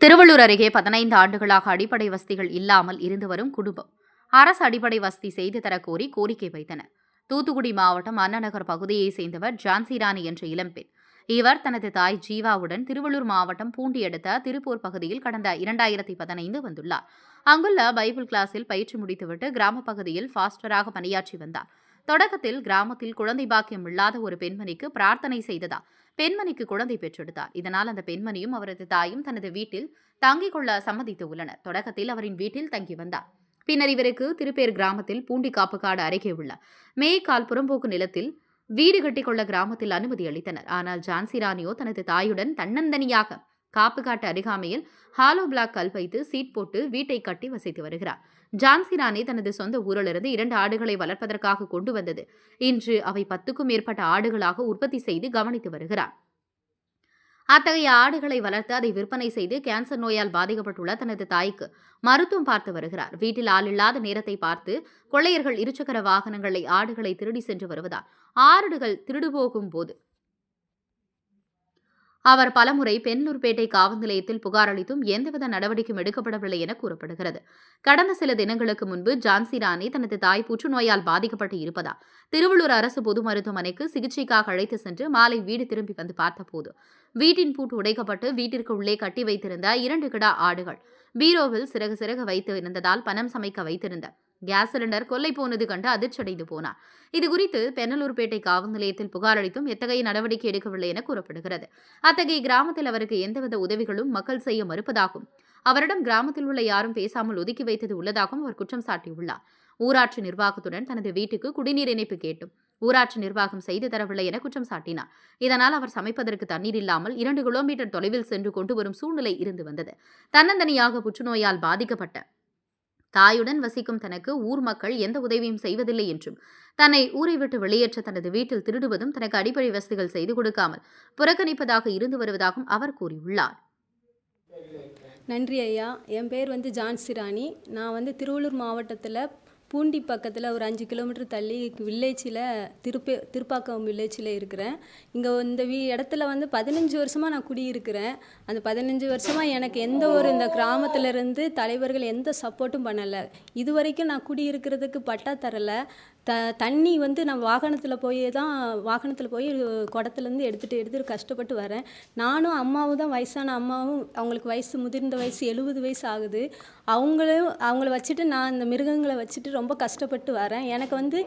திருவள்ளூர் அருகே பதினைந்து ஆண்டுகளாக அடிப்படை வசதிகள் இல்லாமல் இருந்து வரும் குடும்பம். அரசு அடிப்படை வசதி செய்து தர கோரி கோரிக்கை வைத்தனர். தூத்துக்குடி மாவட்டம் அண்ணநகர் பகுதியைச் சேர்ந்தவர் ஜான்சி ராணி என்ற இளம்பெண் இவர் தனது தாய் ஜீவாவுடன் திருவள்ளூர் மாவட்டம் பூண்டி அடுத்த திருப்பூர் பகுதியில் கடந்த இரண்டாயிரத்தி பதினைந்து வந்துள்ளார். அங்குள்ள பைபிள் கிளாஸில் பயிற்சி முடித்துவிட்டு கிராம பகுதியில் ஃபாஸ்டராக பணியாற்றி வந்தார். தொடக்கத்தில் கிராமத்தில் குழந்தை பாக்கியம் இல்லாத ஒரு பெண்மணிக்கு பிரார்த்தனை செய்ததா? பெண்மணிக்கு குழந்தை பெற்றெடுத்தார் இதனால் அந்த பெண்மணியும் அவரது தாயும் தனது வீட்டில் தங்கிக் கொள்ள சம்மதித்து உள்ளனர். தொடக்கத்தில் அவரின் வீட்டில் தங்கி வந்தார். பின்னர் இவருக்கு திருப்பேர் கிராமத்தில் பூண்டி காப்புக்காடு அருகே உள்ள கால் புறம்போக்கு நிலத்தில் வீடு கட்டிக்கொள்ள கிராமத்தில் அனுமதி அளித்தனர். ஆனால் ஜான்சி ராணியோ தனது தாயுடன் தன்னந்தனியாக காப்புக்காட்டு அருகாமையில் ஹாலோ பிளாக் கல் வைத்து சீட் போட்டு வீட்டை கட்டி வசித்து வருகிறார். ஜான்சி ராணி தனது சொந்த ஊரிலிருந்து இரண்டு ஆடுகளை வளர்ப்பதற்காக கொண்டு வந்தது. இன்று அவை பத்துக்கும் மேற்பட்ட ஆடுகளாக உற்பத்தி செய்து கவனித்து வருகிறார். அத்தகைய ஆடுகளை வளர்த்து அதை விற்பனை செய்து கேன்சர் நோயால் பாதிக்கப்பட்டுள்ள தனது தாய்க்கு மருத்துவம் பார்த்து வருகிறார். வீட்டில் ஆளில்லாத நேரத்தை பார்த்து கொள்ளையர்கள் இருசக்கர வாகனங்களை ஆடுகளை திருடி சென்று வருவதால் ஆடுகள் திருடு போகும் போது அவர் பலமுறை பெண்ணூர்பேட்டை காவல் நிலையத்தில் புகார் அளித்தும் எந்தவித நடவடிக்கையும் எடுக்கப்படவில்லை என கூறப்படுகிறது. கடந்த சில தினங்களுக்கு முன்பு ஜான்சி ராணி தனது தாய் புற்றுநோயால் பாதிக்கப்பட்டு இருப்பதா திருவள்ளூர் அரசு பொது மருத்துவமனைக்கு சிகிச்சைக்காக அழைத்து சென்று மாலை வீடு திரும்பி வந்து பார்த்தபோது வீட்டின் பூட்டு உடைக்கப்பட்டு வீட்டிற்கு உள்ளே கட்டி வைத்திருந்த இரண்டு கிடா ஆடுகள் பீரோவில் சிறகு சிறகு வைத்து இருந்ததால் பணம் சமைக்க வைத்திருந்த கேஸ் சிலிண்டர் கொல்லை போனது கண்டு அதிர்ச்சியடைந்து போனார். இதுகுறித்து பெண்ணலூர்பேட்டை காவல் நிலையத்தில் புகார் அளித்தும் எத்தகைய நடவடிக்கை எடுக்கவில்லை என கூறப்படுகிறது. அத்தகைய கிராமத்தில் அவருக்கு எந்தவித உதவிகளும் மக்கள் செய்ய மறுப்பதாகவும் அவரிடம் கிராமத்தில் உள்ள யாரும் பேசாமல் ஒதுக்கி வைத்தது உள்ளதாகவும் அவர் குற்றம் சாட்டியுள்ளார். ஊராட்சி நிர்வாகத்துடன் தனது வீட்டுக்கு குடிநீர் இணைப்பு கேட்டும். ஊராட்சி நிர்வாகம் செய்து தரவில்லை என குற்றம் சாட்டினார். இதனால் அவர் சமைப்பதற்கு தண்ணீர் இல்லாமல் இரண்டு கிலோமீட்டர் தொலைவில் சென்று கொண்டு வரும் சூழ்நிலை இருந்து வந்தது. தன்னந்தனியாக புற்றுநோயால் பாதிக்கப்பட்ட தாயுடன் வசிக்கும் தனக்கு ஊர் மக்கள் எந்த உதவியும் செய்வதில்லை என்றும் தன்னை ஊரை விட்டு வெளியேற்ற தனது வீட்டில் திருடுவதும் தனக்கு அடிப்படை வசதிகள் செய்து கொடுக்காமல் புறக்கணிப்பதாக இருந்து வருவதாகவும் அவர் கூறியுள்ளார். நன்றி ஐயா. என் பேர் வந்து ஜான்சிராணி. நான் வந்து திருவள்ளூர் மாவட்டத்தில் பூண்டி பக்கத்தில் ஒரு அஞ்சு கிலோமீட்டர் தள்ளி வில்லேஜில் திருப்பே திருப்பாக்கம் வில்லேஜில் இருக்கிறேன். இங்கே இந்த வீ இடத்துல வந்து பதினஞ்சு வருஷமாக நான் குடியிருக்கிறேன். அந்த பதினஞ்சு வருஷமாக எனக்கு எந்த ஒரு இந்த கிராமத்திலேருந்து தலைவர்கள் எந்த சப்போர்ட்டும் பண்ணலை. இது வரைக்கும் நான் குடியிருக்கிறதுக்கு பட்டா தரலை. த தண்ணி வந்து நான் வாகனத்தில் போய் தான் வாகனத்தில் போய் குடத்துலேருந்து எடுத்துகிட்டு எடுத்துகிட்டு கஷ்டப்பட்டு வரேன். நானும் அம்மாவும் தான் வயசான அம்மாவும் அவங்களுக்கு வயசு முதிர்ந்த வயசு எழுபது வயசு ஆகுது. அவங்களும் அவங்கள வச்சுட்டு நான் இந்த மிருகங்களை வச்சுட்டு ரொம்ப கஷ்டப்பட்டு வரேன். எனக்கு வந்து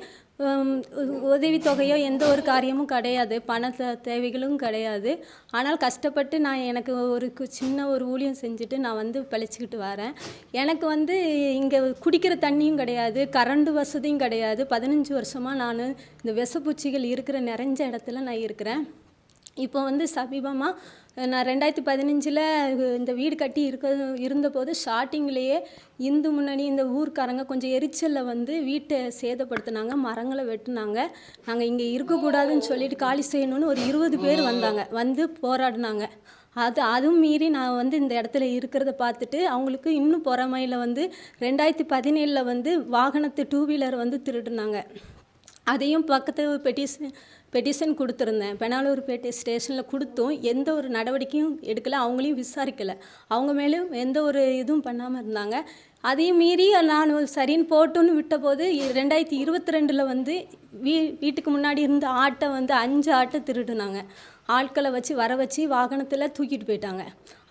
உதவித்தொகையோ எந்த ஒரு காரியமும் கிடையாது. பண தேவைகளும் கிடையாது. ஆனால் கஷ்டப்பட்டு நான் எனக்கு ஒரு கு- சின்ன ஒரு ஊழியம் செஞ்சுட்டு நான் வந்து பிழைச்சிக்கிட்டு வரேன். எனக்கு வந்து இங்கே குடிக்கிற தண்ணியும் கிடையாது கரண்ட் வசதியும் கிடையாது. பதினஞ்சு வருஷமாக நான் இந்த விஷப்பூச்சிகள் இருக்கிற நிறைஞ்ச இடத்துல நான் இருக்கிறேன். இப்போ வந்து சமீபமாக நான் ரெண்டாயிரத்தி பதினஞ்சில் இந்த வீடு கட்டி இருக்க இருந்தபோது ஸ்டார்டிங்லேயே இந்து முன்னணி இந்த ஊர்க்காரங்க கொஞ்சம் எரிச்சலில் வந்து வீட்டை சேதப்படுத்தினாங்க மரங்களை வெட்டினாங்க. நாங்கள் இங்கே இருக்கக்கூடாதுன்னு சொல்லிட்டு காலி செய்யணும்னு ஒரு இருபது பேர் வந்தாங்க. வந்து போராடினாங்க. அது அதுவும் மீறி நான் வந்து இந்த இடத்துல இருக்கிறத பார்த்துட்டு அவங்களுக்கு இன்னும் பொறாமையில் வந்து ரெண்டாயிரத்தி பதினேழில் வந்து வாகனத்தை டூ வீலர் வந்து திருடினாங்க. அதையும் பக்கத்து பெட்டிஷன் பெட்டிஷன் கொடுத்துருந்தேன். பெனாலூர்பேட்டை ஸ்டேஷனில் கொடுத்தும் எந்த ஒரு நடவடிக்கையும் எடுக்கலை. அவங்களையும் விசாரிக்கலை. அவங்க மேலும் எந்த ஒரு இதுவும் பண்ணாமல் இருந்தாங்க. அதையும் மீறி நான் சரின்னு போட்டுன்னு விட்டபோது ரெண்டாயிரத்தி இருபத்தி ரெண்டில் வந்து வீ வீட்டுக்கு முன்னாடி இருந்த ஆட்டை வந்து அஞ்சு ஆட்டை திருடுனாங்க. ஆட்களை வச்சு வர வச்சு வாகனத்தில் தூக்கிட்டு போயிட்டாங்க.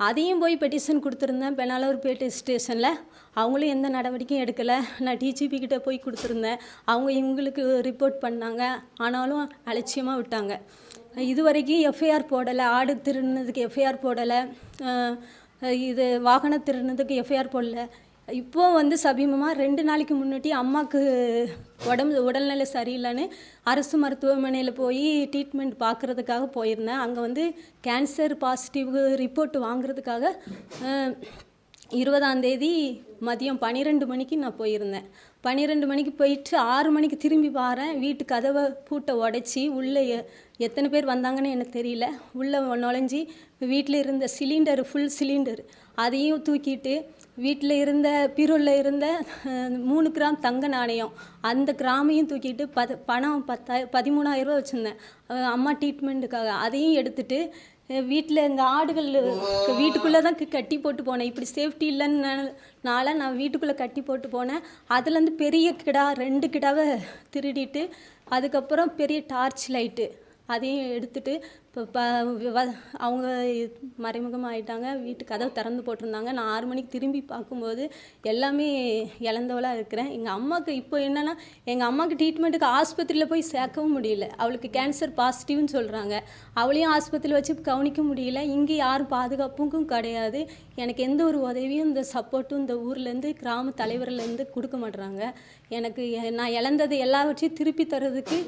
அதையும் போய் பெட்டிஷன் கொடுத்துருந்தேன். பெனாலூர்பேட்டை ஸ்டேஷனில் அவங்களும் எந்த நடவடிக்கையும் எடுக்கலை. நான் டிஜிபி கிட்டே போய் கொடுத்துருந்தேன். அவங்க இவங்களுக்கு ரிப்போர்ட் பண்ணாங்க. ஆனாலும் அலட்சியமாக விட்டாங்க. இது வரைக்கும் எஃப்ஐஆர் போடலை. ஆடு திருடினதுக்கு எஃப்ஐஆர் போடலை. இது வாகனம் திருடினதுக்கு எஃப்ஐஆர் போடல. இப்போ வந்து சமீபமாக ரெண்டு நாளைக்கு முன்னாடி அம்மாவுக்கு உடம்பு உடல்நிலை சரியில்லைன்னு அரசு மருத்துவமனையில் போய் ட்ரீட்மெண்ட் பார்க்குறதுக்காக போயிருந்தேன். அங்கே வந்து கேன்சர் பாசிட்டிவ் ரிப்போர்ட் வாங்குறதுக்காக இருபதாந்தேதி இருபதாம் தேதி மதியம் பன்னிரெண்டு மணிக்கு நான் போயிருந்தேன். பன்னிரெண்டு மணிக்கு போயிட்டு ஆறு மணிக்கு திரும்பி பாறேன் வீட்டு கதவை பூட்டை உடைச்சி உள்ளே எத்தனை பேர் வந்தாங்கன்னு எனக்கு தெரியல. உள்ளே நுழைஞ்சி வீட்டில் இருந்த சிலிண்டர் ஃபுல் சிலிண்டர் அதையும் தூக்கிட்டு வீட்டில் இருந்த பீரோவில் இருந்த மூணு கிராம் தங்க நாணயம். அந்த கிராமையும் தூக்கிட்டு பத பணம் பத்தாய பதிமூணாயிரரூபா வச்சுருந்தேன். அம்மா ட்ரீட்மெண்ட்டுக்காக அதையும் எடுத்துட்டு வீட்டில் இந்த ஆடுகள் வீட்டுக்குள்ளே தான் கட்டி போட்டு போனேன். இப்படி சேஃப்டி இல்லைன்னால நான் வீட்டுக்குள்ளே கட்டி போட்டு போனேன். அதுலேருந்து பெரிய கிடா ரெண்டு கிடாவை திருடிட்டு அதுக்கப்புறம் பெரிய டார்ச் லைட்டு அதையும் எடுத்துட்டு இப்போ ப அவங்க மறைமுகமாக ஆயிட்டாங்க வீட்டு கதவு திறந்து போட்டிருந்தாங்க. நான் ஆறு மணிக்கு திரும்பி பார்க்கும்போது எல்லாமே இழந்தவளாக இருக்கிறேன். எங்கள் அம்மாவுக்கு இப்போ என்னென்னா எங்கள் அம்மாவுக்கு ட்ரீட்மெண்ட்டுக்கு ஆஸ்பத்திரியில் போய் சேர்க்கவும் முடியல. அவளுக்கு கேன்சர் பாசிட்டிவ்னு சொல்கிறாங்க அவளையும் ஆஸ்பத்திரியில் வச்சு கவனிக்க முடியல. இங்கே யாரும் பாதுகாப்புக்கும் கிடையாது. எனக்கு எந்த ஒரு உதவியும் இந்த சப்போர்ட்டும் இந்த ஊர்லேருந்து கிராம தலைவர்லேருந்து கொடுக்க மாட்டுறாங்க எனக்கு நான் இழந்தது எல்லாவற்றையும் திருப்பி தர்றதுக்கு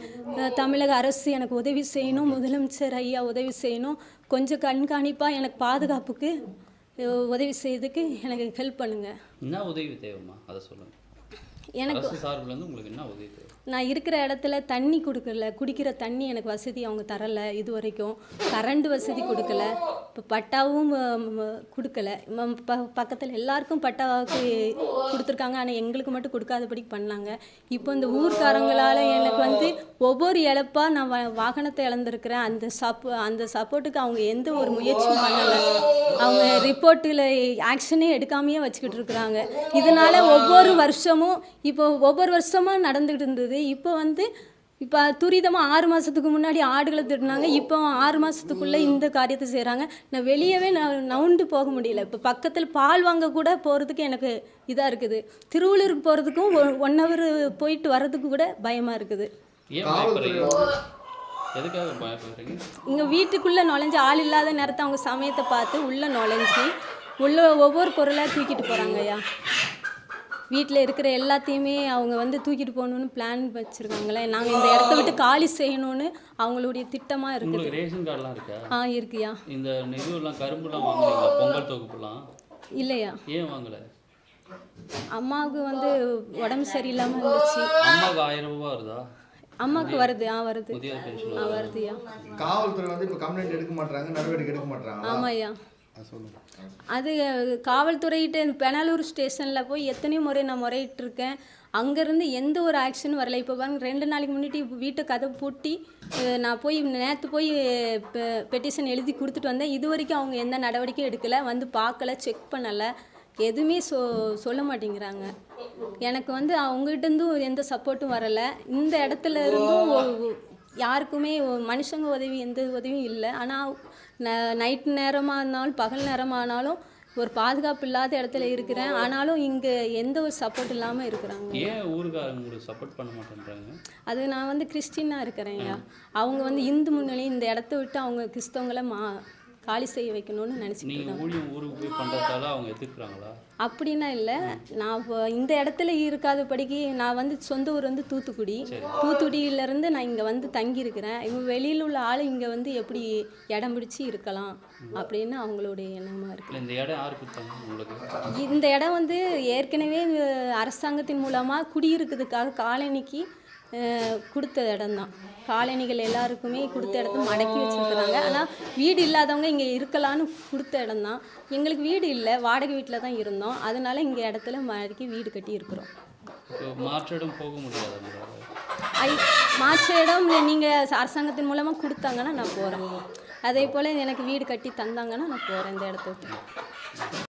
தமிழக அரசு எனக்கு உதவி செய்யணும். முதலமைச்சர் ஐயா உதவி செய்யணும். கொஞ்சம் கண்காணிப்பாக எனக்கு பாதுகாப்புக்கு உதவி செய்யறதுக்கு எனக்கு ஹெல்ப் பண்ணுங்கள் என்ன உதவி தேவைம்மா? அதை சொல்லுங்க. எனக்கு சார்புல உங்களுக்கு என்ன உதவி தேவை? நான் இருக்கிற இடத்துல தண்ணி கொடுக்கல குடிக்கிற தண்ணி எனக்கு வசதி அவங்க தரலை இது வரைக்கும் கரண்ட் வசதி கொடுக்கல. இப்போ பட்டாவும் கொடுக்கல. ப பக்கத்தில் எல்லாருக்கும் பட்டாவுக்கு கொடுத்துருக்காங்க. ஆனால் எங்களுக்கு மட்டும் கொடுக்காதபடி பண்ணாங்க. இப்போ இந்த ஊர்க்காரங்களால் எனக்கு வந்து ஒவ்வொரு இழப்பாக நான் வாகனத்தை இழந்திருக்கிறேன். அந்த சப்போ அந்த சப்போர்ட்டுக்கு அவங்க எந்த ஒரு முயற்சியும் பண்ணலை. அவங்க ரிப்போர்ட்டில் ஆக்ஷனே எடுக்காமையே வச்சுக்கிட்டு இருக்கிறாங்க. இதனால் ஒவ்வொரு வருஷமும் இப்போ ஒவ்வொரு வருஷமாக நடந்துகிட்டு இருந்தது இப்போ வந்து இப்போ துரிதமாக ஆறு மாதத்துக்கு முன்னாடி ஆடுகளை திருடினாங்க. இப்போ ஆறு மாதத்துக்குள்ளே இந்த காரியத்தை செய்கிறாங்க நான் வெளியவே நான் நவுண்டு போக முடியல. இப்போ பக்கத்தில் பால் வாங்க கூட போகிறதுக்கு எனக்கு இதாக இருக்குது. திருவள்ளூருக்கு போகிறதுக்கும் ஒன் ஹவர் போயிட்டு வர்றதுக்கு கூட பயமாக இருக்குது. இங்கே வீட்டுக்குள்ளே நுழைஞ்சு ஆள் இல்லாத நேரத்தை அவங்க சமயத்தை பார்த்து உள்ளே நுழைஞ்சி உள்ள ஒவ்வொரு பொருளாக தூக்கிட்டு போகிறாங்க ஐயா வீட்டில் இருக்கிற எல்லாத்தையுமே அவங்க வந்து தூக்கிட்டு போகணுன்னு பிளான் வச்சுருக்காங்களே. நாங்கள் இந்த இடத்த விட்டு காலி செய்யணும்னு அவங்களுடைய திட்டமாக இருக்குது. ரேஷன் கார்டெலாம் இருக்கா? ஆ இருக்குயா? இந்த இதுவெல்லாம் கரும்புலாம் வாங்குனீங்களா பொங்கல் தொகுப்புலாம்? இல்லையா? ஏன் வாங்கலை? அம்மாவுக்கு வந்து உடம்பு சரியில்லாமல் இருந்துச்சு. அம்மாவுக்கு ஆயிரம் ரூபாய் வருதா? அம்மாவுக்கு வருது ஆ வருது. ஆ வருதுயா? காவல்துறை வந்து இப்போ கம்ப்ளைண்ட் எடுக்க மாட்டாங்க நடவடிக்கை எடுக்க மாட்டாங்க ஆமாய்யா. அது காவல்துறையிட்ட பெனாலூர் ஸ்டேஷனில் போய் எத்தனையோ முறை நான் முறையிட்டு இருக்கேன் அங்கேருந்து எந்த ஒரு ஆக்ஷனும் வரல. இப்போ பாருங்க ரெண்டு நாளைக்கு முன்னாடி வீட்டை கதவு பூட்டி நான் போய் நேற்று போய் பெட்டிஷன் எழுதி கொடுத்துட்டு வந்தேன். இது வரைக்கும் அவங்க எந்த நடவடிக்கையும் எடுக்கலை. வந்து பார்க்கல செக் பண்ணலை. எதுவுமே சொ சொல்ல மாட்டேங்கிறாங்க. எனக்கு வந்து அவங்ககிட்ட இருந்தும் எந்த சப்போர்ட்டும் வரலை. இந்த இடத்துல இருந்தும் யாருக்குமே மனுஷங்க உதவி எந்த உதவியும் இல்லை. ஆனால் நைட் நேரமாக இருந்தாலும் பகல் நேரமானாலும் ஒரு பாதுகாப்பு இல்லாத இடத்துல இருக்கிறேன். ஆனாலும் இங்கே எந்த ஒரு சப்போர்ட் இல்லாமல் இருக்கிறாங்க. ஏன் ஊருக்காரங்க உங்களுக்கு சப்போர்ட் பண்ண மாட்டேன்றாங்க? அது நான் வந்து கிறிஸ்டினாக இருக்கிறேன்யா அவங்க வந்து இந்து முன்னணி இந்த இடத்த விட்டு அவங்க கிறிஸ்தவங்களை மா காலி செய்ய வைக்கணும்னு நினச்சிட்டு நீங்கள் இருக்காங்க. ஊழியம் ஊருக்கு போய் பண்ணுறதால அவங்க எதிர்க்கிறாங்களா? அப்படின்னா இல்லை. நான் இப்போ இந்த இடத்துல இருக்காதபடிக்கு நான் வந்து சொந்த ஊர் வந்து தூத்துக்குடி. தூத்துக்குடியிலேருந்து நான் இங்கே வந்து தங்கியிருக்கிறேன். இவங்க வெளியில் உள்ள ஆள் இங்கே வந்து எப்படி இடம் பிடிச்சி இருக்கலாம் அப்படின்னு அவங்களுடைய எண்ணமாக இருக்குது இந்த இடம் இந்த இடம் வந்து ஏற்கனவே அரசாங்கத்தின் மூலமாக குடியிருக்கிறதுக்காக காலனிக்கு கொடுத்த இடம்தான். காலனிகள் எல்லாருக்குமே கொடுத்த இடத்த மடக்கி வச்சுருக்குறாங்க. ஆனால் வீடு இல்லாதவங்க இங்கே இருக்கலான்னு கொடுத்த இடம்தான். எங்களுக்கு வீடு இல்லை வாடகை வீட்டில் தான் இருந்தோம். அதனால இங்கே இடத்துல மடக்கி வீடு கட்டி இருக்கிறோம். இப்போ மாற்று இடம் போக முடியாது உங்களால் ஐ மாற்ற இடம் நீங்கள் அரசாங்கத்தின் மூலமாக கொடுத்தாங்கன்னா நான் போகிறேன் அதே போல் எனக்கு வீடு கட்டி தந்தாங்கன்னா நான் போகிறேன் இந்த இடத்த விட்டு